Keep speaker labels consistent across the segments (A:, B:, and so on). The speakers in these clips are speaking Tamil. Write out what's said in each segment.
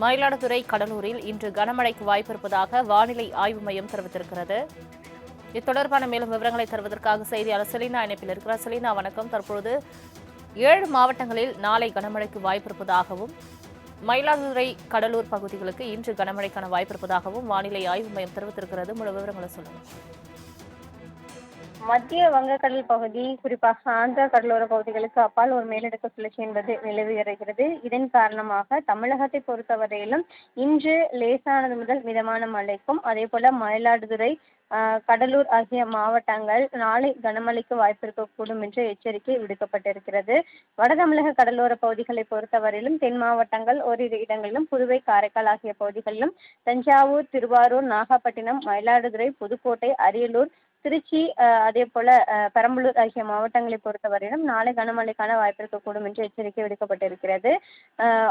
A: மயிலாடுதுறை கடலூரில் இன்று கனமழைக்கு வாய்ப்பிருப்பதாக வானிலை ஆய்வு மையம் தெரிவித்திருக்கிறது இத்தொடர்பான மேலும் விவரங்களை தருவதற்காக செய்தியாளர் செலினா இணைப்பில் இருக்கிறார் செலினா வணக்கம் தற்பொழுது ஏழு மாவட்டங்களில் நாளை கனமழைக்கு வாய்ப்பிருப்பதாகவும் மயிலாடுதுறை கடலூர் பகுதிகளுக்கு இன்று கனமழைக்கான வாய்ப்பிருப்பதாகவும் வானிலை ஆய்வு மையம் தெரிவித்திருக்கிறது முழு விவரங்களை சொல்லுங்கள்
B: மத்திய வங்கக்கடல் பகுதி குறிப்பாக ஆந்திரா கடலோர பகுதிகளுக்கு அப்பால் ஒரு மேலடுக்கு சுழற்சி என்பது நிலவி வருகிறது இதன் காரணமாக தமிழகத்தை பொறுத்தவரையிலும் இன்று லேசானது முதல் மிதமான மழைக்கும் அதே போல மயிலாடுதுறை கடலூர் ஆகிய மாவட்டங்கள் நாளை கனமழைக்கு வாய்ப்பிருக்கக்கூடும் என்று எச்சரிக்கை விடுக்கப்பட்டிருக்கிறது வட தமிழக கடலோர பகுதிகளை பொறுத்தவரையிலும் தென் மாவட்டங்கள் ஓரிரு இடங்களிலும் புதுவை காரைக்கால் ஆகிய பகுதிகளிலும் தஞ்சாவூர் திருவாரூர் நாகப்பட்டினம் மயிலாடுதுறை புதுக்கோட்டை அரியலூர் திருச்சி அதே போல பெரம்பலூர் ஆகிய மாவட்டங்களை பொறுத்தவரையிலும் நாளை கனமழைக்கான வாய்ப்பு இருக்கக்கூடும் என்று எச்சரிக்கை விடுக்கப்பட்டிருக்கிறது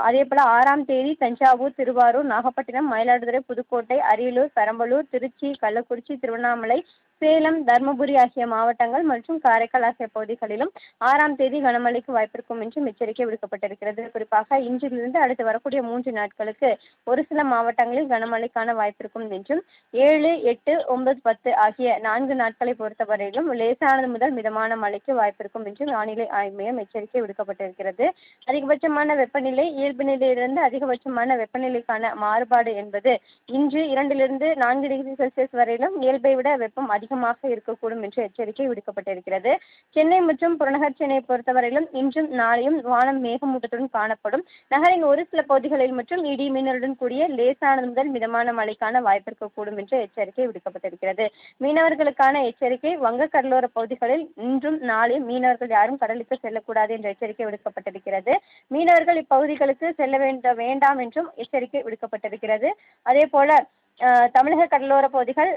B: அதே போல ஆறாம் தேதி தஞ்சாவூர் திருவாரூர் நாகப்பட்டினம் மயிலாடுதுறை புதுக்கோட்டை அரியலூர் பெரம்பலூர் திருச்சி கள்ளக்குறிச்சி திருவண்ணாமலை சேலம் தர்மபுரி ஆகிய மாவட்டங்கள் மற்றும் காரைக்கால் ஆகிய பகுதிகளிலும் ஆறாம் தேதி கனமழைக்கு வாய்ப்பிருக்கும் என்றும் எச்சரிக்கை விடுக்கப்பட்டிருக்கிறது குறிப்பாக இன்றிலிருந்து அடுத்து வரக்கூடிய மூன்று நாட்களுக்கு ஒரு சில மாவட்டங்களில் கனமழைக்கான வாய்ப்பிருக்கும் என்றும் ஏழு எட்டு ஒன்பது பத்து ஆகிய நான்கு நாட்களை பொறுத்தவரையிலும் லேசானது முதல் மிதமான மழைக்கு வாய்ப்பிருக்கும் என்றும் வானிலை ஆய்வு மையம் எச்சரிக்கை விடுக்கப்பட்டிருக்கிறது அதிகபட்சமான வெப்பநிலை இயல்பு நிலையிலிருந்து அதிகபட்சமான வெப்பநிலைக்கான மாறுபாடு என்பது இன்று இரண்டிலிருந்து நான்கு டிகிரி செல்சியஸ் வரையிலும் இயல்பை விட வெப்பம் அதிக அதிகமாக இருக்கக்கூடும் என்று எச்சரிக்கை விடுக்கப்பட்டிருக்கிறது சென்னை மற்றும் புறநகர் சென்னையை பொறுத்தவரையிலும் இன்றும் நாளையும் வானம் மேகமூட்டத்துடன் காணப்படும் நகரின் ஒரு சில பகுதிகளில் மற்றும் இடி மின்னலுடன் கூடிய லேசானது முதல் மிதமான மழைக்கான வாய்ப்பு இருக்கக்கூடும் என்று எச்சரிக்கை விடுக்கப்பட்டிருக்கிறது மீனவர்களுக்கான எச்சரிக்கை வங்க கடலோர பகுதிகளில் இன்றும் நாளையும் மீனவர்கள் யாரும் கடலுக்கு செல்லக்கூடாது என்ற எச்சரிக்கை விடுக்கப்பட்டிருக்கிறது மீனவர்கள் இப்பகுதிகளுக்கு செல்ல வேண்டாம் என்றும் எச்சரிக்கை விடுக்கப்பட்டிருக்கிறது அதே போல தமிழக கடலோர பகுதிகள்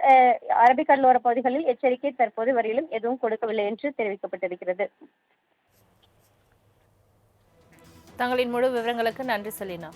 B: அரபிக் கடலோர பகுதிகளில் எச்சரிக்கை தற்போது வரையிலும் எதுவும் கொடுக்கவில்லை என்று தெரிவிக்கப்பட்டிருக்கிறது
A: தங்களின் முழு விவரங்களுக்கு நன்றி செலினா